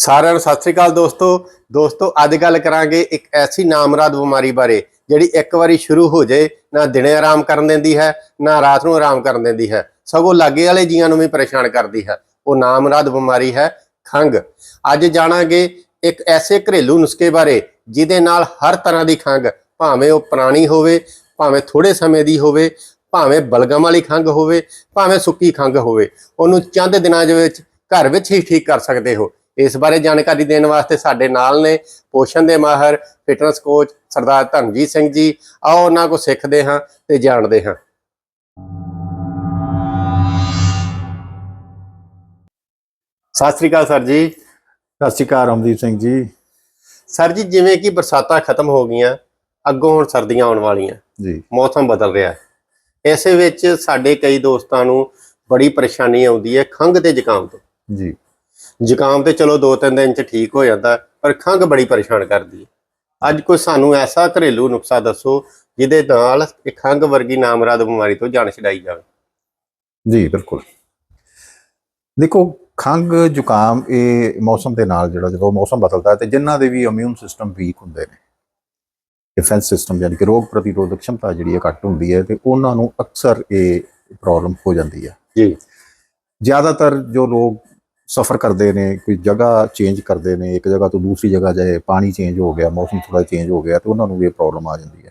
ਸਾਰਿਆਂ ਨੂੰ ਸਤਿ ਸ੍ਰੀ ਅਕਾਲ ਦੋਸਤੋ। ਦੋਸਤੋ, ਅੱਜ ਗੱਲ ਕਰਾਂਗੇ ਇੱਕ ਐਸੀ ਨਾਮਰਾਦ ਬਿਮਾਰੀ ਬਾਰੇ, ਜਿਹੜੀ ਇੱਕ ਵਾਰੀ ਸ਼ੁਰੂ ਹੋ ਜਾਏ, ਨਾ ਦਿਨੇ ਆਰਾਮ ਕਰਨ ਦਿੰਦੀ ਹੈ, ਨਾ ਰਾਤ ਨੂੰ ਆਰਾਮ ਕਰਨ ਦਿੰਦੀ ਹੈ। ਸਗੋਂ ਲਾਗੇ ਵਾਲੇ ਜੀਆਂ ਨੂੰ ਵੀ ਪਰੇਸ਼ਾਨ ਕਰਦੀ ਹੈ। ਉਹ ਨਾਮਰਾਦ ਬਿਮਾਰੀ ਹੈ ਖੰਗ ਅੱਜ ਜਾਣਾਂਗੇ ਇੱਕ ਐਸੇ ਘਰੇਲੂ ਨੁਸਖੇ ਬਾਰੇ, ਜਿਹਦੇ ਨਾਲ ਹਰ ਤਰ੍ਹਾਂ ਦੀ ਖੰਗ ਭਾਵੇਂ ਉਹ ਪੁਰਾਣੀ ਹੋਵੇ, ਭਾਵੇਂ ਥੋੜੇ ਸਮੇਂ ਦੀ ਹੋਵੇ, ਭਾਵੇਂ ਬਲਗਮ ਵਾਲੀ ਖੰਗ ਹੋਵੇ, ਭਾਵੇਂ ਸੁੱਕੀ ਖੰਗ ਹੋਵੇ, ਉਹਨੂੰ ਚੰਦ ਦਿਨਾਂ ਦੇ ਵਿੱਚ ਘਰ ਵਿੱਚ ਹੀ ਠੀਕ ਕਰ ਸਕਦੇ ਹੋ। ਇਸ ਬਾਰੇ ਜਾਣਕਾਰੀ ਦੇਣ ਵਾਸਤੇ ਸਾਡੇ ਨਾਲ ਨੇ ਪੋਸ਼ਣ ਦੇ ਮਾਹਰ ਫਿਟਨੈਸ ਕੋਚ ਸਰਦਾਰ ਧਰਮਜੀਤ ਸਿੰਘ ਜੀ। ਆਓ ਉਹਨਾਂ ਕੋ ਸਿੱਖਦੇ ਹਾਂ ਤੇ ਜਾਣਦੇ ਹਾਂ। ਸਤਿ ਸ੍ਰੀ ਅਕਾਲ ਸਰ ਜੀ। ਸਤਿ ਸ਼੍ਰੀ ਅਕਾਲ ਰਮਦੀਪ ਸਿੰਘ ਜੀ। ਸਰ ਜੀ ਜਿਵੇਂ ਕਿ ਬਰਸਾਤਾਂ ਖਤਮ ਹੋ ਗਈਆਂ ਅੱਗੋਂ ਹੁਣ ਸਰਦੀਆਂ ਆਉਣ ਵਾਲੀਆਂ ਜੀ। ਮੌਸਮ ਬਦਲ ਰਿਹਾ। ਹੈ ਇਸੇ ਵਿੱਚ ਸਾਡੇ ਕਈ ਦੋਸਤਾਂ ਨੂੰ ਬੜੀ ਪਰੇਸ਼ਾਨੀ ਆਉਂਦੀ ਹੈ ਖੰਘ ਤੇ ਜ਼ੁਕਾਮ ਤੋਂ। ਜੀ। ਜ਼ੁਕਾਮ ਤੇ ਚਲੋ 2-3 ਦਿਨ ਚ ਠੀਕ ਹੋ ਜਾਂਦਾ ਪਰ ਖੰਘ ਬੜੀ ਪਰੇਸ਼ਾਨ ਕਰਦੀ ਹੈ। ਅੱਜ ਕੋਈ ਸਾਨੂੰ ਐਸਾ ਘਰੇਲੂ ਨੁਕਸਾ ਦੱਸੋ ਜਿਹਦੇ ਨਾਲ ਇਹ ਖੰਘ ਵਰਗੀ ਨਾਮਰਾਦ ਬਿਮਾਰੀ ਤੋਂ ਜਾਣ ਛਡਾਈ ਜਾਵੇ। ਜੀ ਬਿਲਕੁਲ। ਦੇਖੋ ਖੰਗ ਜ਼ੁਕਾਮ ਇਹ ਮੌਸਮ ਦੇ ਨਾਲ ਜਿਹੜਾ ਜਦੋਂ ਮੌਸਮ ਬਦਲਦਾ ਹੈ ਤੇ ਜਿਨ੍ਹਾਂ ਦੇ ਵੀ ਇਮਿਊਨ ਸਿਸਟਮ ਵੀਕ ਹੁੰਦੇ ਨੇ ਡਿਫੈਂਸ ਸਿਸਟਮ ਯਾਨੀ ਕਿ ਰੋਗ ਪ੍ਰਤੀਰੋਧਕ ਸ਼ਮਤਾ ਜਿਹੜੀ ਹੈ ਘੱਟ ਹੁੰਦੀ ਹੈ ਤੇ ਉਹਨਾਂ ਨੂੰ ਅਕਸਰ ਇਹ ਪ੍ਰੋਬਲਮ ਹੋ ਜਾਂਦੀ ਹੈ। ਜੀ। ਜ਼ਿਆਦਾਤਰ ਜੋ ਲੋਕ ਸਫਰ ਕਰਦੇ ਨੇ ਕੋਈ ਜਗ੍ਹਾ ਚੇਂਜ ਕਰਦੇ ਨੇ ਇੱਕ ਜਗ੍ਹਾ ਤੋਂ ਦੂਸਰੀ ਜਗ੍ਹਾ ਜਾਏ ਪਾਣੀ ਚੇਂਜ ਹੋ ਗਿਆ ਮੌਸਮ ਥੋੜਾ ਚੇਂਜ ਹੋ ਗਿਆ ਤੇ ਉਹਨਾਂ ਨੂੰ ਵੀ ਇਹ ਪ੍ਰੋਬਲਮ ਆ ਜਾਂਦੀ ਹੈ।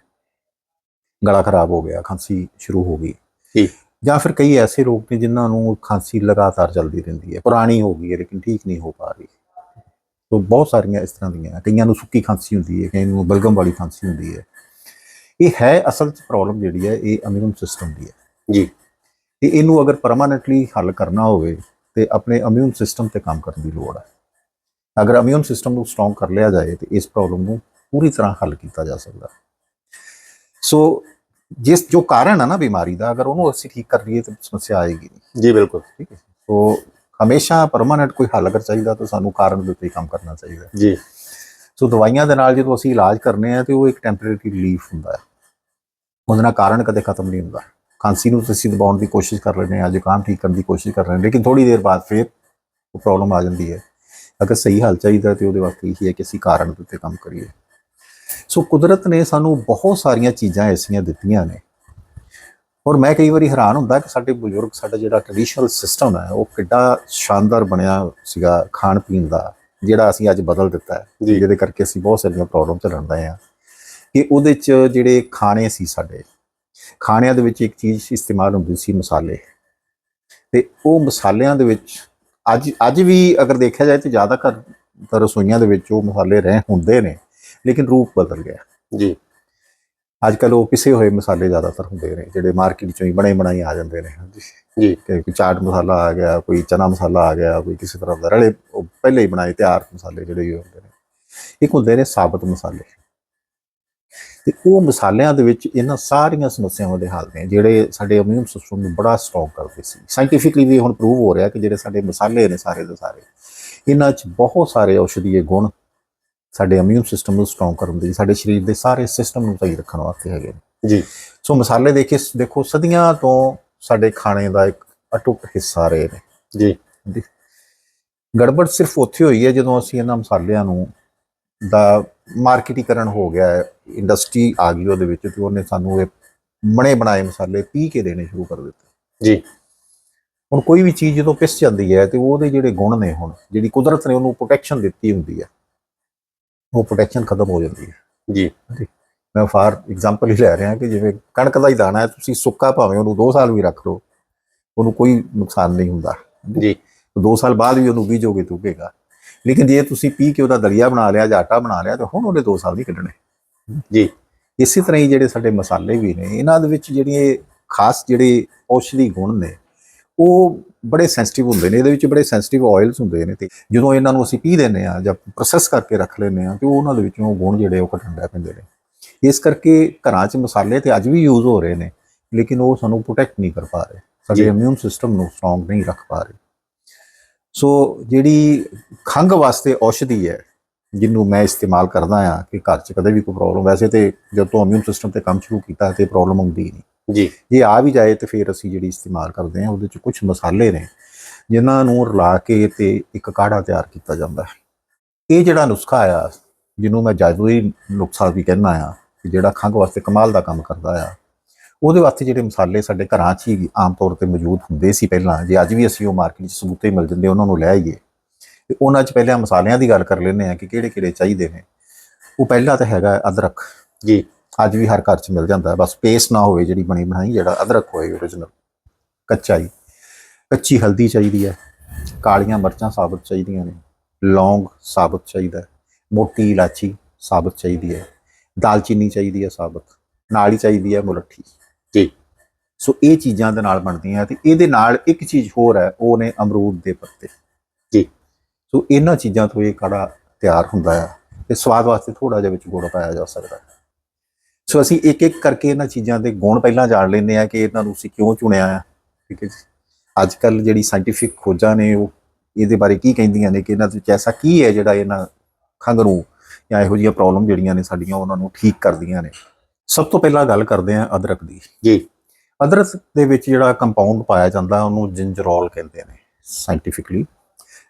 ਗਲਾ ਖਰਾਬ ਹੋ ਗਿਆ ਖਾਂਸੀ ਸ਼ੁਰੂ ਹੋ ਗਈ। ਜੀ। ਜਾਂ ਫਿਰ ਕਈ ਐਸੇ ਲੋਕ ਨੇ ਜਿਨ੍ਹਾਂ ਨੂੰ ਖਾਂਸੀ ਲਗਾਤਾਰ ਚੱਲਦੀ ਰਹਿੰਦੀ ਹੈ ਪੁਰਾਣੀ ਹੋ ਗਈ ਹੈ ਲੇਕਿਨ ਠੀਕ ਨਹੀਂ ਹੋ ਪਾ ਰਹੀ। ਤੋਂ ਬਹੁਤ ਸਾਰੀਆਂ ਇਸ ਤਰ੍ਹਾਂ ਦੀਆਂ ਕਈਆਂ ਨੂੰ ਸੁੱਕੀ ਖਾਂਸੀ ਹੁੰਦੀ ਹੈ ਕਈਆਂ ਨੂੰ ਬਲਗਮ ਵਾਲੀ ਖਾਂਸੀ ਹੁੰਦੀ ਹੈ। ਇਹ ਹੈ ਅਸਲ ਚ ਪ੍ਰੋਬਲਮ ਜਿਹੜੀ ਹੈ ਇਹ ਇਮਿਊਨ ਸਿਸਟਮ ਦੀ ਹੈ। ਜੀ। ਤੇ ਇਹਨੂੰ ਅਗਰ ਪਰਮਾਨੈਂਟਲੀ ਹੱਲ ਕਰਨਾ ਹੋਵੇ ਤੇ ਆਪਣੇ ਇਮਿਊਨ ਸਿਸਟਮ ਤੇ ਕੰਮ ਕਰਨ ਦੀ ਲੋੜ ਹੈ। ਅਗਰ ਇਮਿਊਨ ਸਿਸਟਮ ਨੂੰ ਸਟਰੋਂਗ ਕਰ ਲਿਆ ਜਾਏ ਤੇ ਇਸ ਪ੍ਰੋਬਲਮ ਨੂੰ ਪੂਰੀ ਤਰ੍ਹਾਂ ਹੱਲ ਕੀਤਾ ਜਾ ਸਕਦਾ ਸੋ ਜਿਸ ਜੋ ਕਾਰਨ ਹੈ ਨਾ ਬਿਮਾਰੀ ਦਾ ਅਗਰ ਉਹਨੂੰ ਅਸੀਂ ਠੀਕ ਕਰ ਲਈਏ ਤਾਂ ਸਮੱਸਿਆ ਆਏਗੀ ਨਹੀਂ। ਜੀ ਬਿਲਕੁਲ। ਠੀਕ ਹੈ? ਸੋ ਹਮੇਸ਼ਾ ਪਰਮਾਨੈਂਟ ਕੋਈ ਹੱਲ ਅਗਰ ਚਾਹੀਦਾ ਤਾਂ ਸਾਨੂੰ ਕਾਰਨ ਦੇ ਉੱਤੇ ਕੰਮ ਕਰਨਾ ਚਾਹੀਦਾ। ਜੀ। ਸੋ ਦਵਾਈਆਂ ਦੇ ਨਾਲ ਜਦੋਂ ਅਸੀਂ ਇਲਾਜ ਕਰਨੇ ਆ ਤੇ ਉਹ ਇੱਕ ਟੈਂਪਰੇਰੀ ਰਿਲੀਫ ਹੁੰਦਾ ਹੈ। ਉਹਦੇ ਨਾਲ ਕਾਰਨ ਕਦੇ ਖਤਮ ਨਹੀਂ ਹੁੰਦਾ। ਖਾਂਸੀ ਨੂੰ ਤੁਸੀਂ ਦਬਾਉਣ ਦੀ ਕੋਸ਼ਿਸ਼ ਕਰ ਰਹੇ ਹਾਂ ਜ਼ੁਕਾਮ ਠੀਕ ਕਰਨ ਦੀ ਕੋਸ਼ਿਸ਼ ਕਰ ਰਹੇ ਹਾਂ ਲੇਕਿਨ ਥੋੜੀ ਦੇਰ ਬਾਅਦ ਫਿਰ ਉਹ ਪ੍ਰੋਬਲਮ ਆ ਜਾਂਦੀ ਹੈ। ਅਗਰ ਸਹੀ ਹੱਲ ਚਾਹੀਦਾ ਤੇ ਉਹਦੇ ਵਾਸਤੇ ਇਹ ਹੈ ਕਿ ਅਸੀਂ ਕਾਰਨ ਦੇ ਉੱਤੇ ਕੰਮ ਕਰੀਏ। ਸੋ ਕੁਦਰਤ ਨੇ ਸਾਨੂੰ ਬਹੁਤ ਸਾਰੀਆਂ ਚੀਜ਼ਾਂ ਐਸੀਆਂ ਦਿੱਤੀਆਂ ਨੇ। ਔਰ ਮੈਂ ਕਈ ਵਾਰੀ ਹੈਰਾਨ ਹੁੰਦਾ ਕਿ ਸਾਡੇ ਬਜ਼ੁਰਗ ਸਾਡਾ ਜਿਹੜਾ ਟ੍ਰੈਡੀਸ਼ਨਲ ਸਿਸਟਮ ਹੈ ਉਹ ਕਿੱਡਾ ਸ਼ਾਨਦਾਰ ਬਣਿਆ ਸੀਗਾ ਖਾਣ ਪੀਣ ਦਾ ਜਿਹੜਾ ਅਸੀਂ ਅੱਜ ਬਦਲ ਦਿੱਤਾ ਹੈ। ਜਿਹਦੇ ਕਰਕੇ ਅਸੀਂ ਬਹੁਤ ਸਾਰੀਆਂ ਪ੍ਰੋਬਲਮ ਚੱਲਣ ਰਹੇ ਹਾਂ। ਕਿ ਉਹਦੇ ਚ ਜਿਹੜੇ ਖਾਣੇ ਸੀ ਸਾਡੇ ਖਾਣਿਆਂ ਦੇ ਵਿੱਚ ਇੱਕ ਚੀਜ਼ ਇਸਤੇਮਾਲ ਹੁੰਦੀ ਸੀ ਮਸਾਲੇ। ਤੇ ਉਹ ਮਸਾਲਿਆਂ ਦੇ ਵਿੱਚ ਅੱਜ ਅੱਜ ਵੀ ਅਗਰ ਦੇਖਿਆ ਜਾਏ ਤੇ ਜ਼ਿਆਦਾਤਰ ਤਾਂ ਰਸੋਈਆਂ ਦੇ ਵਿੱਚ ਉਹ ਮਸਾਲੇ ਰਹੇ ਹੁੰਦੇ ਨੇ ਲੇਕਿਨ ਰੂਪ ਬਦਲ ਗਿਆ। ਜੀ। ਅੱਜ ਕੱਲ ਉਹ ਪਿਸੇ ਹੋਏ ਮਸਾਲੇ ਜ਼ਿਆਦਾਤਰ ਹੁੰਦੇ ਨੇ ਜਿਹੜੇ ਮਾਰਕੀਟ ਚੋਂ ਹੀ ਬਣੇ ਬਣਾਏ ਆ ਜਾਂਦੇ ਨੇ। ਹਾਂਜੀ। ਜੀ। ਕੋਈ ਚਾਟ ਮਸਾਲਾ ਆ ਗਿਆ ਕੋਈ ਚਨਾ ਮਸਾਲਾ ਆ ਗਿਆ ਕੋਈ ਕਿਸੇ ਤਰ੍ਹਾਂ ਦਾ ਰਲੇ ਉਹ ਪਹਿਲੇ ਹੀ ਬਣਾਏ ਤਿਆਰ ਮਸਾਲੇ ਜਿਹੜੇ ਹੁੰਦੇ ਨੇ। ਇੱਕ ਹੁੰਦੇ ਨੇ ਸਾਬਤ ਮਸਾਲੇ। ਤੇ ਉਹ ਮਸਾਲਿਆਂ ਦੇ ਵਿੱਚ ਇਹਨਾਂ ਸਾਰੀਆਂ ਸਮੱਸਿਆਵਾਂ ਦੇ ਹੱਲ ਨੇ ਜਿਹੜੇ ਸਾਡੇ ਇਮਿਊਨ ਸਿਸਟਮ ਨੂੰ ਬੜਾ ਸਟਰੋਂਗ ਕਰਦੇ ਸੀ। ਸਾਇੰਟੀਫਿਕਲੀ ਵੀ ਹੁਣ ਪ੍ਰੂਵ ਹੋ ਰਿਹਾ ਕਿ ਜਿਹੜੇ ਸਾਡੇ ਮਸਾਲੇ ਨੇ ਸਾਰੇ ਦੇ ਸਾਰੇ ਇਹਨਾਂ 'ਚ ਬਹੁਤ ਸਾਰੇ ਔਸ਼ਧੀਏ ਗੁਣ ਸਾਡੇ ਇਮਿਊਨ ਸਿਸਟਮ ਨੂੰ ਸਟਰੋਂਗ ਕਰਨ ਦੇ ਸਾਡੇ ਸਰੀਰ ਦੇ ਸਾਰੇ ਸਿਸਟਮ ਨੂੰ ਸਹੀ ਰੱਖਣ ਵਾਸਤੇ ਹੈਗੇ ਨੇ। ਜੀ। ਸੋ ਮਸਾਲੇ ਦੇਖੇ ਦੇਖੋ ਸਦੀਆਂ ਤੋਂ ਸਾਡੇ ਖਾਣੇ ਦਾ ਇੱਕ ਅਟੁੱਟ ਹਿੱਸਾ ਰਹੇ ਨੇ। ਜੀ। ਗੜਬੜ ਸਿਰਫ ਉੱਥੇ ਹੋਈ ਹੈ ਜਦੋਂ ਅਸੀਂ ਇਹਨਾਂ ਮਸਾਲਿਆਂ ਨੂੰ ਦਾ ਮਾਰਕੀਟੀਕਰਨ ਹੋ ਗਿਆ ਹੈ ਇੰਡਸਟਰੀ ਆ ਗਈ ਉਹਦੇ ਵਿੱਚ ਤੇ ਉਹਨੇ ਸਾਨੂੰ ਇਹ ਬਣੇ ਬਣਾਏ ਮਸਾਲੇ ਪੀ ਕੇ ਦੇਣੇ ਸ਼ੁਰੂ ਕਰ ਦਿੱਤੇ। ਜੀ। ਹੁਣ ਕੋਈ ਵੀ ਚੀਜ਼ ਜਦੋਂ ਪਿਸ ਜਾਂਦੀ ਹੈ ਤੇ ਉਹਦੇ ਜਿਹੜੇ ਗੁਣ ਨੇ ਹੁਣ ਜਿਹੜੀ ਕੁਦਰਤ ਨੇ ਉਹਨੂੰ ਪ੍ਰੋਟੈਕਸ਼ਨ ਦਿੱਤੀ ਹੁੰਦੀ ਹੈ ਉਹ ਪ੍ਰੋਟੈਕਸ਼ਨ ਖਤਮ ਹੋ ਜਾਂਦੀ ਹੈ। ਜੀ। ਮੈਂ ਫਾਰ ਐਗਜ਼ਾਮਪਲ ਹੀ ਲੈ ਰਿਹਾ ਕਿ ਜਿਵੇਂ ਕਣਕ ਦਾ ਹੀ ਦਾਣਾ ਹੈ ਤੁਸੀਂ ਸੁੱਕਾ ਭਾਵੇਂ ਉਹਨੂੰ 2 ਸਾਲ ਵੀ ਰੱਖ ਲਓ ਉਹਨੂੰ ਕੋਈ ਨੁਕਸਾਨ ਨਹੀਂ ਹੁੰਦਾ। ਜੀ। 2 ਸਾਲ ਬਾਅਦ ਵੀ ਉਹਨੂੰ ਬੀਜੋਗੇ ਤਾਂ ਉੱਗੇਗਾ ਲੇਕਿਨ ਜੇ ਤੁਸੀਂ ਪੀ ਕੇ ਉਹਦਾ ਦਲੀਆ ਬਣਾ ਲਿਆ ਜਾਂ ਆਟਾ ਬਣਾ ਲਿਆ ਤਾਂ ਹੁਣ ਉਹਨੇ 2 ਸਾਲ ਨਹੀਂ ਕੱਢਣੇ। ਜੀ। ਇਸੇ ਤਰ੍ਹਾਂ ਹੀ ਜਿਹੜੇ ਸਾਡੇ ਮਸਾਲੇ ਵੀ ਨੇ ਇਹਨਾਂ ਦੇ ਵਿੱਚ ਜਿਹੜੀਆਂ ਖਾਸ ਜਿਹੜੇ ਔਸ਼ਧੀ ਗੁਣ ਨੇ ਉਹ ਬੜੇ ਸੈਂਸਿਟਿਵ ਹੁੰਦੇ ਨੇ ਇਹਦੇ ਵਿੱਚ ਬੜੇ ਸੈਂਸਿਟਿਵ ਆਇਲਸ ਹੁੰਦੇ ਨੇ ਤੇ ਜਦੋਂ ਇਹਨਾਂ ਨੂੰ ਅਸੀਂ ਪੀ ਦਿੰਦੇ ਆ ਜਾਂ ਪ੍ਰੋਸੈਸ ਕਰਕੇ ਰੱਖ ਲੈਂਦੇ ਆ ਤੇ ਉਹਨਾਂ ਦੇ ਵਿੱਚੋਂ ਗੁਣ ਜਿਹੜੇ ਉਹ ਘਟਣ ਲੱਗ ਪੈਂਦੇ ਨੇ। ਇਸ ਕਰਕੇ ਘਰਾਂ 'ਚ ਮਸਾਲੇ ਤੇ ਅੱਜ ਵੀ ਯੂਜ਼ ਹੋ ਰਹੇ ਨੇ ਲੇਕਿਨ ਉਹ ਸਾਨੂੰ ਪ੍ਰੋਟੈਕਟ ਨਹੀਂ ਕਰ ਪਾ ਰਹੇ। ਸਾਡੇ। ਇਮਿਊਨ ਸਿਸਟਮ ਨੂੰ ਸਟਰੋਂਗ ਨਹੀਂ ਰੱਖ ਪਾ ਰਹੇ। ਸੋ ਜਿਹੜੀ ਖੰਘ ਵਾਸਤੇ ਔਸ਼ਧੀ ਹੈ ਜਿਹਨੂੰ ਮੈਂ ਇਸਤੇਮਾਲ ਕਰਦਾ ਆ ਕਿ ਘਰ 'ਚ ਕਦੇ ਵੀ ਕੋਈ ਪ੍ਰੋਬਲਮ ਵੈਸੇ ਤੇ ਜਦ ਤੋਂ ਇਮਿਊਨ ਸਿਸਟਮ ਤੇ ਕੰਮ ਸ਼ੁਰੂ ਕੀਤਾ ਤੇ ਪ੍ਰੋਬਲਮ ਹੁੰਦੀ ਨਹੀਂ। ਜੀ। ਜੇ ਆ ਵੀ ਜਾਏ ਤੇ ਫਿਰ ਅਸੀਂ ਜਿਹੜੀ ਇਸਤੇਮਾਲ ਕਰਦੇ ਹਾਂ ਉਹਦੇ 'ਚ ਕੁਝ ਮਸਾਲੇ ਨੇ ਜਿਨ੍ਹਾਂ ਨੂੰ ਰਲਾ ਕੇ ਤੇ ਇੱਕ ਕਾੜਾ ਤਿਆਰ ਕੀਤਾ ਜਾਂਦਾ ਹੈ। ਇਹ ਜਿਹੜਾ ਨੁਸਖਾ ਆ ਜਿਹਨੂੰ ਮੈਂ ਜਾਦੂਈ ਨੁਸਖਾ ਵੀ ਕਹਿੰਦਾ ਆ ਕਿ ਜਿਹੜਾ ਖੰਘ ਵਾਸਤੇ ਕਮਾਲ ਦਾ ਕੰਮ ਕਰਦਾ ਆ ਉਹਦੇ ਵਾਸਤੇ ਜਿਹੜੇ ਮਸਾਲੇ ਸਾਡੇ ਘਰਾਂ 'ਚ ਹੀ ਆਮ ਤੌਰ ਤੇ ਮੌਜੂਦ ਹੁੰਦੇ ਸੀ ਪਹਿਲਾਂ ਜੇ ਅੱਜ ਵੀ ਅਸੀਂ ਉਹ ਮਾਰਕੀਟ 'ਚ ਸਬੂਤੇ ਮਿਲ ਜਾਂਦੇ ਉਹਨਾਂ ਨੂੰ ਲੈ ਆਈਏ। ਤੇ ਉਹਨਾਂ 'ਚ ਪਹਿਲਾਂ ਮਸਾਲਿਆਂ ਦੀ ਗੱਲ ਕਰ ਲੈਂਦੇ ਆ ਕਿ ਕਿਹੜੇ ਕਿਹੜੇ ਚਾਹੀਦੇ ਨੇ। ਉਹ ਪਹਿਲਾ ਤਾਂ ਹੈਗਾ ਅਦਰਕ। ਜੀ। ਅੱਜ ਵੀ ਹਰ ਘਰ 'ਚ ਮਿਲ ਜਾਂਦਾ ਬਸ ਪੇਸਟ ਨਾ ਹੋਵੇ ਜਿਹੜੀ ਬਣੀ ਬਣਾਈ ਜਿਹੜਾ ਅਦਰਕ ਹੋਏ origignal ਕੱਚਾ ਹੀ। ਕੱਚੀ ਹਲਦੀ ਚਾਹੀਦੀ ਹੈ ਕਾਲੀਆਂ ਮਿਰਚਾਂ ਸਾਬਤ ਚਾਹੀਦੀਆਂ ਨੇ ਲੌਂਗ ਸਾਬਤ ਚਾਹੀਦਾ ਮੋਟੀ ਇਲਾਚੀ ਸਾਬਤ ਚਾਹੀਦੀ ਹੈ ਦਾਲਚੀਨੀ ਚਾਹੀਦੀ ਹੈ ਸਾਬਤ ਨਾਲ ਹੀ ਚਾਹੀਦੀ ਹੈ ਮੁਲੱਠੀ। ਜੀ ਸੋ ਇਹ ਚੀਜ਼ਾਂ ਦੇ ਨਾਲ ਬਣਦੀਆਂ ਤੇ ਇਹਦੇ ਨਾਲ ਇੱਕ ਚੀਜ਼ ਹੋਰ ਹੈ ਉਹ ਨੇ ਅਮਰੂਦ ਦੇ ਪੱਤੇ। ਜੀ। ਸੋ ਇਹਨਾਂ ਚੀਜ਼ਾਂ ਤੋਂ ਇਹ ਕਾੜਾ ਤਿਆਰ ਹੁੰਦਾ ਹੈ ਤੇ ਸਵਾਦ ਵਾਸਤੇ ਥੋੜਾ ਜਿਹਾ ਵਿੱਚ ਗੁੜ ਪਾਇਆ ਜਾ ਸਕਦਾ ਹੈ। ਸੋ ਅਸੀਂ ਇੱਕ ਇੱਕ ਕਰਕੇ ਇਹਨਾਂ ਚੀਜ਼ਾਂ ਦੇ ਗੁਣ ਪਹਿਲਾਂ ਜਾਣ ਲੈਂਦੇ ਆ ਕਿ ਇਹਨਾਂ ਨੂੰ ਅਸੀਂ ਕਿਉਂ ਚੁਣਿਆ ਆ ਠੀਕ ਹੈ ਜੀ। ਅੱਜ ਕੱਲ ਜਿਹੜੀ ਸਾਇੰਟੀਫਿਕ ਖੋਜਾਂ ਨੇ ਉਹ ਇਹਦੇ ਬਾਰੇ ਕੀ ਕਹਿੰਦੀਆਂ ਨੇ ਕਿ ਇਹਨਾਂ ਵਿੱਚ ਐਸਾ ਕੀ ਹੈ ਜਿਹੜਾ ਇਹਨਾਂ ਖੰਘ ਨੂੰ ਜਾਂ ਇਹੋ ਜਿਹੀਆਂ ਪ੍ਰੋਬਲਮ ਜਿਹੜੀਆਂ ਨੇ ਸਾਡੀਆਂ ਉਹਨਾਂ ਨੂੰ ਠੀਕ ਕਰਦੀਆਂ ਨੇ। ਸਭ ਤੋਂ ਪਹਿਲਾਂ ਗੱਲ ਕਰਦੇ ਆ ਅਦਰਕ ਦੀ। ਜੀ। ਅਦਰਕ ਦੇ ਵਿੱਚ ਜਿਹੜਾ ਕੰਪਾਊਂਡ ਪਾਇਆ ਜਾਂਦਾ ਉਹਨੂੰ ਜਿੰਜਰੋਲ ਕਹਿੰਦੇ ਨੇ ਸਾਇੰਟੀਫਿਕਲੀ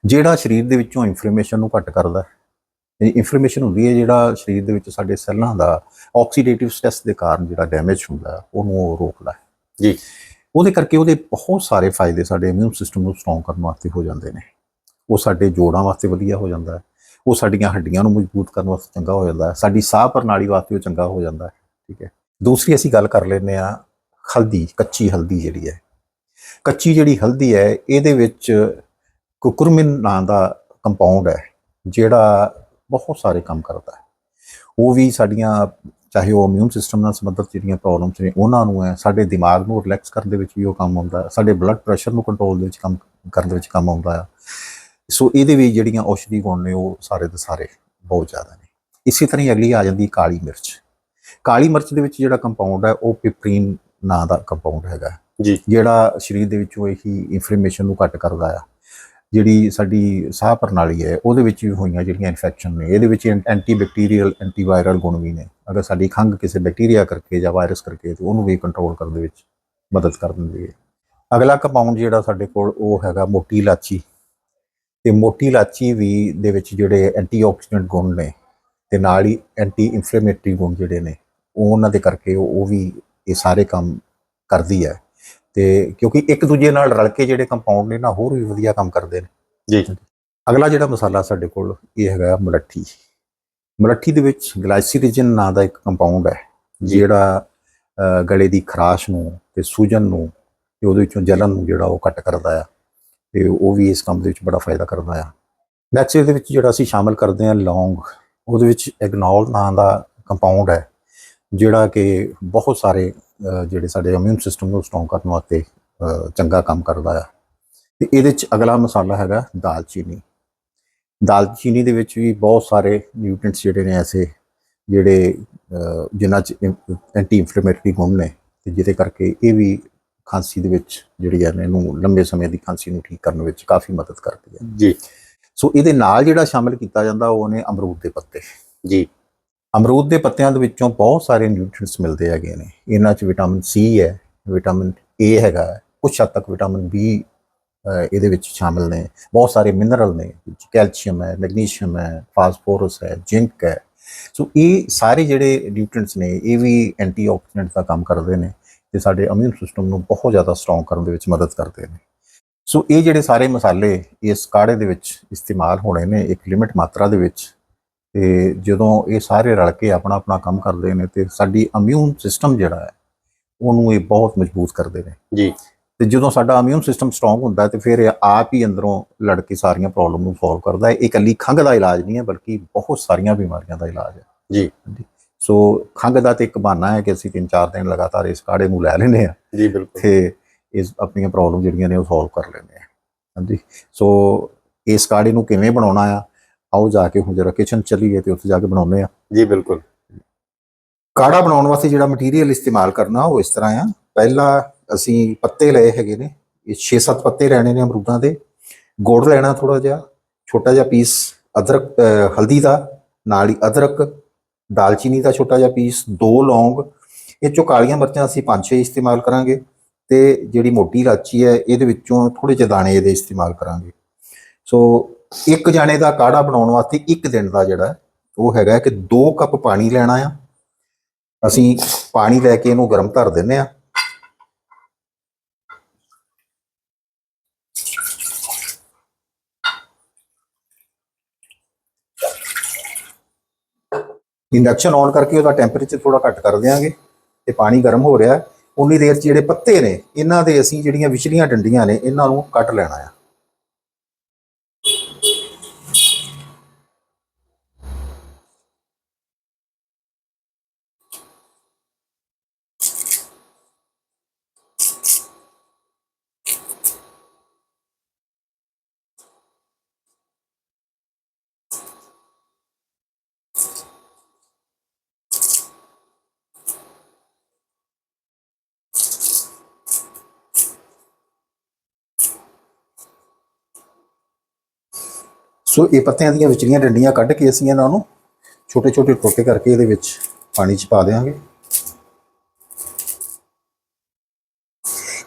ਜਿਹੜਾ ਸਰੀਰ ਦੇ ਵਿੱਚੋਂ ਇਨਫਲੇਮੇਸ਼ਨ ਨੂੰ ਘੱਟ ਕਰਦਾ ਹੈ। ਇਨਫਲੇਮੇਸ਼ਨ ਹੁੰਦੀ ਹੈ ਜਿਹੜਾ ਸਰੀਰ ਦੇ ਵਿੱਚ ਸਾਡੇ ਸੈੱਲਾਂ ਦਾ ਆਕਸੀਡੇਟਿਵ ਸਟ੍ਰੈਸ ਦੇ ਕਾਰਨ ਜਿਹੜਾ ਡੈਮੇਜ ਹੁੰਦਾ ਹੈ, ਉਹਨੂੰ ਉਹ ਰੋਕਦਾ ਹੈ। ਜੀ। ਉਹਦੇ ਕਰਕੇ ਉਹਦੇ ਬਹੁਤ ਸਾਰੇ ਫਾਇਦੇ ਸਾਡੇ ਇਮਿਊਨ ਸਿਸਟਮ ਨੂੰ ਸਟਰੋਂਗ ਕਰਨ ਵਾਸਤੇ ਹੋ ਜਾਂਦੇ ਨੇ। ਉਹ ਸਾਡੇ ਜੋੜਾਂ ਵਾਸਤੇ ਵਧੀਆ ਹੋ ਜਾਂਦਾ ਹੈ। ਉਹ ਸਾਡੀਆਂ ਹੱਡੀਆਂ ਨੂੰ ਮਜ਼ਬੂਤ ਕਰਨ ਵਾਸਤੇ ਚੰਗਾ ਹੋ ਜਾਂਦਾ ਹੈ। ਸਾਡੀ ਸਾਹ ਪ੍ਰਣਾਲੀ ਵਾਸਤੇ ਉਹ ਚੰਗਾ ਹੋ ਜਾਂਦਾ ਹੈ। ਠੀਕ ਹੈ। ਦੂਸਰੀ ਅਸੀਂ ਗੱਲ ਕਰ ਲੈਂਦੇ ਆ ਹਲਦੀ, ਕੱਚੀ ਹਲਦੀ ਜਿਹੜੀ ਹੈ। ਕੱਚੀ ਜਿਹੜੀ ਹਲਦੀ ਹੈ, ਇਹਦੇ ਵਿੱਚ ਕੁਕਰਮਿਨ ਨਾਂ ਦਾ ਕੰਪਾਊਂਡ ਹੈ, ਜਿਹੜਾ ਬਹੁਤ ਸਾਰੇ ਕੰਮ ਕਰਦਾ ਹੈ। ਉਹ ਵੀ ਸਾਡੀਆਂ, ਚਾਹੇ ਉਹ ਇਮਿਊਨ ਸਿਸਟਮ ਨਾਲ ਸੰਬੰਧਿਤ ਜਿਹੜੀਆਂ ਪ੍ਰੋਬਲਮਸ ਨੇ, ਉਹਨਾਂ ਨੂੰ ਹੈ, ਸਾਡੇ ਦਿਮਾਗ ਨੂੰ ਰਿਲੈਕਸ ਕਰਨ ਦੇ ਵਿੱਚ ਵੀ ਉਹ ਕੰਮ ਆਉਂਦਾ ਸਾਡੇ ਬਲੱਡ ਪ੍ਰੈਸ਼ਰ ਨੂੰ ਕੰਟਰੋਲ ਦੇ ਵਿੱਚ ਕੰਮ ਕਰਨ ਦੇ ਵਿੱਚ ਕੰਮ ਆਉਂਦਾ ਹੈ। ਸੋ ਇਹਦੇ ਵੀ ਜਿਹੜੀਆਂ ਔਸ਼ਧੀ ਗੁਣ ਨੇ, ਉਹ ਸਾਰੇ ਦੇ ਸਾਰੇ ਬਹੁਤ ਜ਼ਿਆਦਾ ਨੇ। ਇਸੇ ਤਰ੍ਹਾਂ ਹੀ ਅਗਲੀ ਆ ਜਾਂਦੀ ਕਾਲੀ ਮਿਰਚ। ਕਾਲੀ ਮਿਰਚ ਦੇ ਵਿੱਚ ਜਿਹੜਾ ਕੰਪਾਊਂਡ ਹੈ ਉਹ ਪਿਪਰੀਨ ਨਾਂ ਦਾ ਕੰਪਾਊਂਡ ਹੈਗਾ ਜੀ। ਜਿਹੜਾ ਸਰੀਰ ਦੇ ਵਿੱਚੋਂ ਇਹੀ ਇਨਫਲੇਮੇਸ਼ਨ ਨੂੰ ਘੱਟ ਕਰਦਾ ਆ। ਜਿਹੜੀ ਸਾਡੀ ਸਾਹ ਪ੍ਰਣਾਲੀ ਹੈ ਉਹਦੇ ਵਿੱਚ ਵੀ ਹੋਈਆਂ ਜਿਹੜੀਆਂ ਇਨਫੈਕਸ਼ਨ ਨੇ ਇਹਦੇ ਵਿੱਚ ਐਂਟੀ ਬੈਕਟੀਰੀਅਲ ਐਂਟੀਵਾਇਰਲ ਗੁਣ ਵੀ ਨੇ। ਅਗਰ ਸਾਡੀ ਖੰਘ ਕਿਸੇ ਬੈਕਟੀਰੀਆ ਕਰਕੇ ਜਾਂ ਵਾਇਰਸ ਕਰਕੇ ਤੇ ਉਹਨੂੰ ਵੀ ਕੰਟਰੋਲ ਕਰਨ ਦੇ ਵਿੱਚ ਮਦਦ ਕਰ ਦਿੰਦੀ ਹੈ। ਅਗਲਾ ਕੰਪਾਊਂਡ ਜਿਹੜਾ ਸਾਡੇ ਕੋਲ ਉਹ ਹੈਗਾ ਮੋਟੀ ਇਲਾਚੀ। ਤੇ ਮੋਟੀ ਇਲਾਚੀ ਵੀ ਦੇ ਵਿੱਚ ਜਿਹੜੇ ਐਂਟੀਆਕਸੀਡੈਂਟ ਗੁਣ ਨੇ ਤੇ ਨਾਲ ਹੀ ਐਂਟੀ ਇਨਫਲੇਮੇਟਰੀ ਗੁਣ ਜਿਹੜੇ ਨੇ ਉਹਨਾਂ ਦੇ ਕਰਕੇ ਉਹ ਵੀ ਇਹ ਸਾਰੇ ਕੰਮ ਕਰਦੀ ਹੈ। ਤੇ ਕਿਉਂਕਿ ਇੱਕ ਦੂਜੇ ਨਾਲ ਰਲ ਕੇ ਜਿਹੜੇ ਕੰਪਾਊਂਡ ਨੇ ਨਾ ਹੋਰ ਵੀ ਵਧੀਆ ਕੰਮ ਕਰਦੇ ਨੇ। ਜੀ। ਅਗਲਾ ਜਿਹੜਾ ਮਸਾਲਾ ਸਾਡੇ ਕੋਲ ਇਹ ਹੈਗਾ ਮੁਲੱਠੀ। ਮੁਲੱਠੀ ਦੇ ਵਿੱਚ ਗਲਾਈਸੀਰੀਜਨ ਨਾਂ ਦਾ ਇੱਕ ਕੰਪਾਊਂਡ ਹੈ ਜਿਹੜਾ ਗਲੇ ਦੀ ਖਰਾਸ਼ ਨੂੰ ਤੇ ਸੂਜਨ ਨੂੰ ਤੇ ਉਹਦੇ ਵਿੱਚੋਂ ਜਲਨ ਨੂੰ ਜਿਹੜਾ ਉਹ ਘੱਟ ਕਰਦਾ ਆ। ਤੇ ਉਹ ਵੀ ਇਸ ਕੰਮ ਦੇ ਵਿੱਚ ਬੜਾ ਫਾਇਦਾ ਕਰਦਾ ਆ। ਨੈਕਸਟ ਇਹਦੇ ਵਿੱਚ ਜਿਹੜਾ ਅਸੀਂ ਸ਼ਾਮਲ ਕਰਦੇ ਹਾਂ ਲੌਂਗ ਉਹਦੇ ਵਿੱਚ ਐਗਨੋਲ ਨਾਂ ਦਾ ਕੰਪਾਊਂਡ ਹੈ। ਜਿਹੜਾ ਕਿ ਬਹੁਤ ਸਾਰੇ ਜਿਹੜੇ ਸਾਡੇ ਇਮਿਊਨ ਸਿਸਟਮ ਨੂੰ ਸਟਰੋਂਗ ਕਰਨ ਵਾਸਤੇ ਚੰਗਾ ਕੰਮ ਕਰਦਾ ਆ। ਤੇ ਇਹਦੇ ਵਿੱਚ ਅਗਲਾ ਮਸਾਲਾ ਹੈਗਾ ਦਾਲਚੀਨੀ। ਦਾਲਚੀਨੀ ਦੇ ਵਿੱਚ ਵੀ ਬਹੁਤ ਸਾਰੇ ਨਿਊਟ੍ਰੀਐਂਟਸ ਜਿਹੜੇ ਨੇ ਐਸੇ ਜਿਹੜੇ ਜਿਨ੍ਹਾਂ ਚ ਐਂਟੀ ਇਨਫਲੇਮੇਟਰੀ ਗੁਣ ਨੇ ਤੇ ਜਿਹਦੇ ਕਰਕੇ ਇਹ ਵੀ ਖਾਂਸੀ ਦੇ ਵਿੱਚ ਜਿਹੜੀ ਹੈ ਇਹਨੂੰ ਲੰਬੇ ਸਮੇਂ ਦੀ ਖਾਂਸੀ ਨੂੰ ਠੀਕ ਕਰਨ ਵਿੱਚ ਕਾਫੀ ਮਦਦ ਕਰਦੀ ਹੈ ਜੀ। ਸੋ ਇਹਦੇ ਨਾਲ ਜਿਹੜਾ ਸ਼ਾਮਿਲ ਕੀਤਾ ਜਾਂਦਾ ਉਹ ਨੇ ਅਮਰੂਦ ਦੇ ਪੱਤੇ। ਜੀ। ਅਮਰੂਦ ਦੇ ਪੱਤਿਆਂ ਦੇ ਵਿੱਚੋਂ ਬਹੁਤ ਸਾਰੇ ਨਿਊਟ੍ਰੀਐਂਟਸ ਮਿਲਦੇ ਹੈਗੇ ਨੇ। ਇਹਨਾਂ 'ਚ ਵਿਟਾਮਿਨ ਸੀ ਹੈ ਵਿਟਾਮਿਨ ਏ ਹੈਗਾ ਹੈ, ਕੁਛ ਹੱਦ ਤੱਕ ਵਿਟਾਮਿਨ ਬੀ ਇਹਦੇ ਵਿੱਚ ਸ਼ਾਮਿਲ ਨੇ। ਬਹੁਤ ਸਾਰੇ ਮਿਨਰਲ ਨੇ ਕੈਲਸ਼ੀਅਮ ਹੈ ਮੈਗਨੀਸ਼ੀਅਮ ਹੈ ਫਾਸਫੋਰਸ ਹੈ ਜ਼ਿੰਕ ਹੈ। ਸੋ ਇਹ ਸਾਰੇ ਜਿਹੜੇ ਨਿਊਟ੍ਰੀਐਂਟਸ ਨੇ ਇਹ ਵੀ ਐਂਟੀਆਕਸੀਡੈਂਟ ਦਾ ਕੰਮ ਕਰਦੇ ਨੇ ਤੇ ਸਾਡੇ ਇਮਿਊਨ ਸਿਸਟਮ ਨੂੰ ਬਹੁਤ ਜ਼ਿਆਦਾ ਸਟਰੋਂਗ ਕਰਨ ਦੇ ਵਿੱਚ ਮਦਦ ਕਰਦੇ ਨੇ। ਸੋ ਇਹ ਜਿਹੜੇ ਸਾਰੇ ਮਸਾਲੇ ਇਸ ਕਾੜੇ ਦੇ ਵਿੱਚ ਇਸਤੇਮਾਲ ਹੋਣੇ ਨੇ ਇੱਕ ਲਿਮਿਟ ਮਾਤਰਾ ਦੇ ਵਿੱਚ ਤੇ ਜਦੋਂ ਇਹ ਸਾਰੇ ਰਲ ਕੇ ਆਪਣਾ ਆਪਣਾ ਕੰਮ ਕਰਦੇ ਨੇ ਤੇ ਸਾਡੀ ਇਮਿਊਨ ਸਿਸਟਮ ਜਿਹੜਾ ਹੈ ਉਹਨੂੰ ਇਹ ਬਹੁਤ ਮਜ਼ਬੂਤ ਕਰਦੇ ਨੇ। ਜੀ। ਤੇ ਜਦੋਂ ਸਾਡਾ ਇਮਿਊਨ ਸਿਸਟਮ ਸਟਰੋਂਗ ਹੁੰਦਾ ਤੇ ਫਿਰ ਇਹ ਆਪ ਹੀ ਅੰਦਰੋਂ ਲੜ ਕੇ ਸਾਰੀਆਂ ਪ੍ਰੋਬਲਮ ਨੂੰ ਸੋਲਵ ਕਰਦਾ ਹੈ। ਇਹ ਇਕੱਲੀ ਖੰਘ ਦਾ ਇਲਾਜ ਨਹੀਂ ਹੈ ਬਲਕਿ ਬਹੁਤ ਸਾਰੀਆਂ ਬਿਮਾਰੀਆਂ ਦਾ ਇਲਾਜ ਹੈ। ਜੀ। ਸੋ ਖੰਘ ਦਾ ਤੇ ਇੱਕ ਬਹਾਨਾ ਹੈ ਕਿ ਅਸੀਂ 3-4 ਦਿਨ ਲਗਾਤਾਰ ਇਸ ਕਾੜੇ ਨੂੰ ਲੈ ਲੈਂਦੇ ਆ ਜੀ ਬਿਲਕੁਲ। ਤੇ ਇਸ ਆਪਣੀਆਂ ਪ੍ਰੋਬਲਮ ਜਿਹੜੀਆਂ ਨੇ ਉਹ ਸੋਲਵ ਕਰ ਲੈਂਦੇ ਆ ਹਾਂਜੀ। ਸੋ ਇਸ ਕਾੜੇ ਨੂੰ ਕਿਵੇਂ ਬਣਾਉਣਾ ਆ ਆਓ ਜਾ ਕੇ ਹੁਣ ਜਰਾ ਕਿਚਨ ਚੱਲੀਏ ਤੇ ਉੱਥੇ ਜਾ ਕੇ ਬਣਾਉਂਦੇ ਆ ਜੀ ਬਿਲਕੁਲ। ਕਾੜਾ ਬਣਾਉਣ ਵਾਸਤੇ ਜਿਹੜਾ ਮਟੀਰੀਅਲ ਇਸਤੇਮਾਲ ਕਰਨਾ ਉਹ ਇਸ ਤਰ੍ਹਾਂ ਆ। ਪਹਿਲਾ ਅਸੀਂ ਪੱਤੇ ਲਏ ਹੈਗੇ ਨੇ ਇਹ 6-7 ਪੱਤੇ ਲੈਣੇ ਨੇ ਅਮਰੂਦਾਂ ਦੇ। ਗੁੜ ਲੈਣਾ ਥੋੜਾ ਜਿਹਾ ਛੋਟਾ ਜਿਹਾ ਪੀਸ ਅਦਰਕ ਹਲਦੀ ਦਾ ਨਾਲ ਹੀ ਅਦਰਕ ਦਾਲਚੀਨੀ ਦਾ ਛੋਟਾ ਜਿਹਾ ਪੀਸ ਦੋ ਲੌਂਗ। ਇਹ ਚੋਂ ਕਾਲੀਆਂ ਮਿਰਚਾਂ ਅਸੀਂ ਪੰਜ ਛੇ ਇਸਤੇਮਾਲ ਕਰਾਂਗੇ ਤੇ ਜਿਹੜੀ ਮੋਟੀ ਇਲਾਚੀ ਹੈ ਇਹਦੇ ਵਿੱਚੋਂ ਥੋੜੇ ਜਿਹੇ ਦਾਣੇ ਇਹਦੇ ਇਸਤੇਮਾਲ ਕਰਾਂਗੇ। ਸੋ ਇੱਕ ਜਾਣੇ ਦਾ ਕਾੜਾ ਬਣਾਉਣ ਵਾਸਤੇ ਇੱਕ ਦਿਨ ਦਾ ਜਿਹੜਾ ਉਹ ਹੈਗਾ ਕਿ 2 ਕੱਪ ਪਾਣੀ ਲੈਣਾ ਆ। ਅਸੀਂ ਪਾਣੀ ਲੈ ਕੇ ਇਹਨੂੰ ਗਰਮ ਧਰ ਦਿੰਨੇ ਆ। ਇੰਡਕਸ਼ਨ ਔਨ ਕਰਕੇ ਉਹਦਾ ਟੈਂਪਰੇਚਰ ਥੋੜਾ ਘੱਟ ਕਰ ਦਿਆਂਗੇ ਤੇ ਪਾਣੀ ਗਰਮ ਹੋ ਰਿਹਾ। ਉਨੀ ਦੇਰ 'ਚ ਜਿਹੜੇ ਪੱਤੇ ਨੇ, ਇਹਨਾਂ ਦੇ ਅਸੀਂ ਜਿਹੜੀਆਂ ਵਿਚਲੀਆਂ ਡੰਡੀਆਂ ਨੇ, ਇਹਨਾਂ ਨੂੰ ਕੱਟ ਲੈਣਾ ਆ। ਸੋ ਇਹ ਪੱਤਿਆਂ ਦੀਆਂ ਵਿਚਲੀਆਂ ਡੰਡੀਆਂ ਕੱਢ ਕੇ ਅਸੀਂ ਇਹਨਾਂ ਨੂੰ ਛੋਟੇ ਛੋਟੇ ਟੋਟੇ ਕਰਕੇ ਇਹਦੇ ਵਿੱਚ ਪਾਣੀ 'ਚ ਪਾ ਦੇਵਾਂਗੇ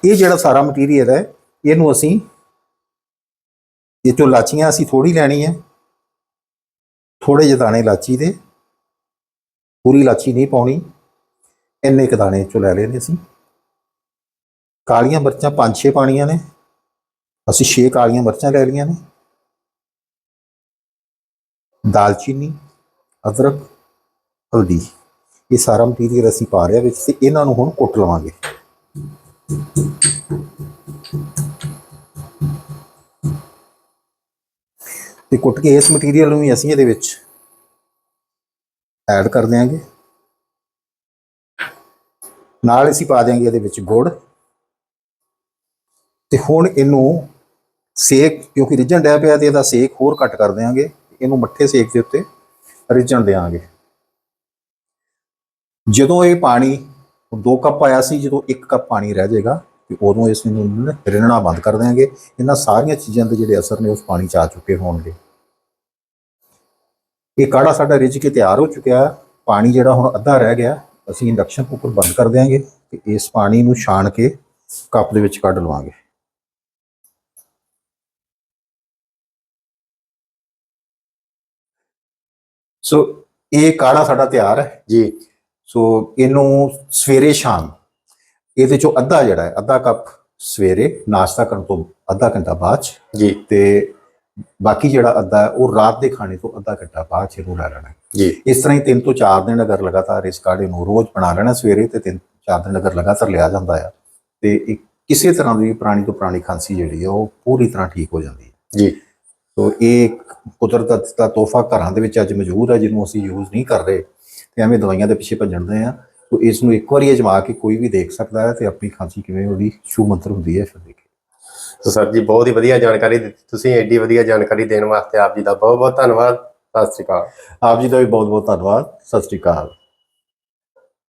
ਇਹ ਜਿਹੜਾ ਸਾਰਾ ਮਟੀਰੀਅਲ ਹੈ, ਇਹਨੂੰ ਅਸੀਂ ਇਹ ਚੋਂ ਲਾਚੀਆਂ ਅਸੀਂ ਥੋੜੀ ਲੈਣੀ ਹੈ। ਥੋੜੇ ਜਿਹੇ ਦਾਣੇ ਲਾਚੀ ਦੇ। ਪੂਰੀ ਲਾਚੀ ਨਹੀਂ ਪਾਉਣੀ। ਇੰਨੇ ਕੁ ਦਾਣੇ ਚੋਂ ਲੈ ਲੈਣੇ ਅਸੀਂ। ਕਾਲੀਆਂ ਮਿਰਚਾਂ ਪੰਜ ਛੇ ਪਾਣੀਆਂ ਨੇ। ਅਸੀਂ ਛੇ ਕਾਲੀਆਂ ਮਿਰਚਾਂ ਲੈ ਲਈਆਂ ਨੇ। ਦਾਲਚੀਨੀ, ਅਦਰਕ, ਹਲਦੀ, ਇਹ ਸਾਰਾ ਮਟੀਰੀਅਲ ਅਸੀਂ ਪਾ ਰਿਹਾ ਵਿੱਚ ਤੇ ਇਹਨਾਂ ਨੂੰ ਹੁਣ ਕੁੱਟ ਲਵਾਂਗੇ। ਤੇ ਕੁੱਟ ਕੇ ਇਸ ਮਟੀਰੀਅਲ ਨੂੰ ਵੀ ਅਸੀਂ ਇਹਦੇ ਵਿੱਚ ਐਡ ਕਰ ਦਿਆਂਗੇ। ਨਾਲ ਅਸੀਂ ਪਾ ਦਿਆਂਗੇ ਇਹਦੇ ਵਿੱਚ ਗੁੜ। ਤੇ ਹੁਣ ਇਹਨੂੰ ਸੇਕ, ਕਿਉਂਕਿ ਰਿੱਝਣ ਡਿਆ ਪਿਆ ਤੇ ਇਹਦਾ ਸੇਕ ਹੋਰ ਘੱਟ ਕਰ ਦਿਆਂਗੇ। ਇਹਨੂੰ ਮੱਠੇ ਸੇਕ ਦੇ ਉੱਤੇ ਰਿੱਝਣ ਦਿਆਂਗੇ। ਜਦੋਂ ਇਹ ਪਾਣੀ 2 ਕੱਪ ਪਾਇਆ ਸੀ, ਜਦੋਂ 1 ਕੱਪ ਪਾਣੀ ਰਹਿ ਜਾਏਗਾ, ਤੇ ਉਦੋਂ ਇਸ ਨੂੰ ਰਿੰਨਣਾ ਬੰਦ ਕਰ ਦਿਆਂਗੇ। ਇਹਨਾਂ ਸਾਰੀਆਂ ਚੀਜ਼ਾਂ ਦੇ ਜਿਹੜੇ ਅਸਰ ਨੇ ਉਸ ਪਾਣੀ ਚ ਆ ਚੁੱਕੇ ਹੋਣਗੇ। ਇਹ ਕਾੜਾ ਸਾਡਾ ਰਿੱਝ ਕੇ ਤਿਆਰ ਹੋ ਚੁੱਕਿਆ। ਪਾਣੀ ਜਿਹੜਾ ਹੁਣ ਅੱਧਾ ਰਹਿ ਗਿਆ, ਅਸੀਂ ਇੰਡਕਸ਼ਨ ਕੁੱਕਰ ਬੰਦ ਕਰ ਦਿਆਂਗੇ ਤੇ ਇਸ ਪਾਣੀ ਨੂੰ ਛਾਣ ਕੇ ਕੱਪ ਦੇ ਵਿੱਚ ਕੱਢ ਲਵਾਂਗੇ। ਸੋ ਇਹ ਕਾੜਾ ਸਾਡਾ ਤਿਆਰ ਹੈ ਜੀ। ਸੋ ਇਹਨੂੰ ਸਵੇਰੇ ਸ਼ਾਮ ਇਹਦੇ ਚੋਂ ਅੱਧਾ ਜਿਹੜਾ ਹੈ ਅੱਧਾ ਕੱਪ ਸਵੇਰੇ ਨਾਸ਼ਤਾ ਕਰਨ ਤੋਂ ਅੱਧਾ ਘੰਟਾ ਬਾਅਦ 'ਚ ਜੀ। ਤੇ ਬਾਕੀ ਜਿਹੜਾ ਅੱਧਾ ਉਹ ਰਾਤ ਦੇ ਖਾਣੇ ਤੋਂ ਅੱਧਾ ਘੰਟਾ ਬਾਅਦ 'ਚ ਇਹਨੂੰ ਲੈ ਲੈਣਾ। ਜੀ। ਇਸ ਤਰ੍ਹਾਂ ਹੀ ਤਿੰਨ ਤੋਂ ਚਾਰ ਦਿਨ ਅਗਰ ਲਗਾਤਾਰ ਇਸ ਕਾੜੇ ਨੂੰ ਰੋਜ਼ ਬਣਾ ਲੈਣਾ ਸਵੇਰੇ ਤੇ ਤਿੰਨ ਚਾਰ ਦਿਨ ਅਗਰ ਲਗਾਤਾਰ ਲਿਆ ਜਾਂਦਾ ਆ ਤੇ ਇੱਕ ਕਿਸੇ ਤਰ੍ਹਾਂ ਦੀ ਪੁਰਾਣੀ ਤੋਂ ਪੁਰਾਣੀ ਖਾਂਸੀ ਜਿਹੜੀ ਹੈ ਉਹ ਪੂਰੀ ਤਰ੍ਹਾਂ ਠੀਕ ਹੋ ਜਾਂਦੀ ਹੈ। ਜੀ। ਸੋ ਇਹ ਇੱਕ ਕੁਦਰਤ ਦਾ ਤੋਹਫਾ ਘਰਾਂ ਦੇ ਵਿੱਚ ਅੱਜ ਮੌਜੂਦ ਹੈ ਜਿਹਨੂੰ ਅਸੀਂ ਯੂਜ਼ ਨਹੀਂ ਕਰ ਰਹੇ ਤੇ ਐਵੇਂ ਦਵਾਈਆਂ ਦੇ ਪਿੱਛੇ ਭੱਜਣਦੇ ਆ ਸੋ ਇਸ ਨੂੰ ਇੱਕ ਵਾਰੀ ਅਜਮਾ ਕੇ ਕੋਈ ਵੀ ਦੇਖ ਸਕਦਾ ਹੈ ਤੇ ਆਪਣੀ ਖਾਂਸੀ ਕਿਵੇਂ ਉਹਦੀ ਛੂ ਮੰਤਰ ਹੁੰਦੀ ਹੈ ਫਿਰ ਦੇਖੇ ਸੋ ਸਰ ਜੀ ਬਹੁਤ ਹੀ ਵਧੀਆ ਜਾਣਕਾਰੀ ਦਿੱਤੀ ਤੁਸੀਂ ਐਡੀ ਵਧੀਆ ਜਾਣਕਾਰੀ ਦੇਣ ਵਾਸਤੇ ਆਪ ਜੀ ਦਾ ਬਹੁਤ ਬਹੁਤ ਧੰਨਵਾਦ। ਸਤਿ ਸ਼੍ਰੀ ਅਕਾਲ। ਆਪ ਜੀ ਦਾ ਵੀ ਬਹੁਤ ਬਹੁਤ ਧੰਨਵਾਦ। ਸਤਿ ਸ੍ਰੀ ਅਕਾਲ।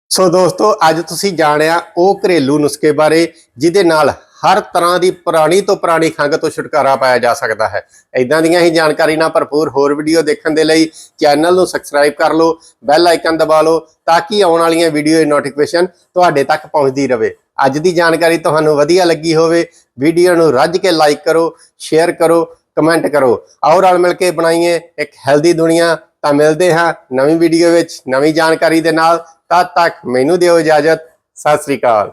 ਸੋ ਦੋਸਤੋ ਅੱਜ ਤੁਸੀਂ ਜਾਣਿਆ ਉਹ ਘਰੇਲੂ ਨੁਸਖੇ ਬਾਰੇ ਜਿਹਦੇ ਨਾਲ ਹਰ ਤਰ੍ਹਾਂ ਦੀ ਪੁਰਾਣੀ ਤੋਂ ਪੁਰਾਣੀ ਖੰਘ ਤੋਂ ਛੁਟਕਾਰਾ ਪਾਇਆ ਜਾ ਸਕਦਾ ਹੈ। ਇਦਾਂ ਦੀਆਂ ਹੀ ਜਾਣਕਾਰੀ ਨਾਲ ਭਰਪੂਰ ਹੋਰ ਵੀਡੀਓ ਦੇਖਣ ਦੇ ਲਈ ਚੈਨਲ ਨੂੰ ਸਬਸਕ੍ਰਾਈਬ ਕਰ ਲਓ, ਬੈਲ ਆਈਕਨ ਦਬਾ ਲਓ ਤਾਂ ਕਿ ਆਉਣ ਵਾਲੀਆਂ ਵੀਡੀਓ ਦੀ ਨੋਟੀਫਿਕੇਸ਼ਨ ਤੁਹਾਡੇ ਤੱਕ ਪਹੁੰਚਦੀ ਰਹੇ ਅੱਜ ਦੀ ਜਾਣਕਾਰੀ ਤੁਹਾਨੂੰ ਵਧੀਆ ਲੱਗੀ ਹੋਵੇ, ਵੀਡੀਓ ਨੂੰ ਰੱਜ ਕੇ ਲਾਈਕ ਕਰੋ ਸ਼ੇਅਰ ਕਰੋ ਕਮੈਂਟ ਕਰੋ। ਆਓ ਰਲ ਮਿਲ ਕੇ ਬਣਾਈਏ ਇੱਕ ਹੈਲਦੀ ਦੁਨੀਆ। ਤਾਂ ਮਿਲਦੇ ਹਾਂ ਨਵੀਂ ਵੀਡੀਓ ਵਿੱਚ ਨਵੀਂ ਜਾਣਕਾਰੀ ਦੇ ਨਾਲ। ਤਦ ਤੱਕ ਮੈਨੂੰ ਦਿਓ ਇਜਾਜ਼ਤ। ਸਤਿ ਸ੍ਰੀ ਅਕਾਲ।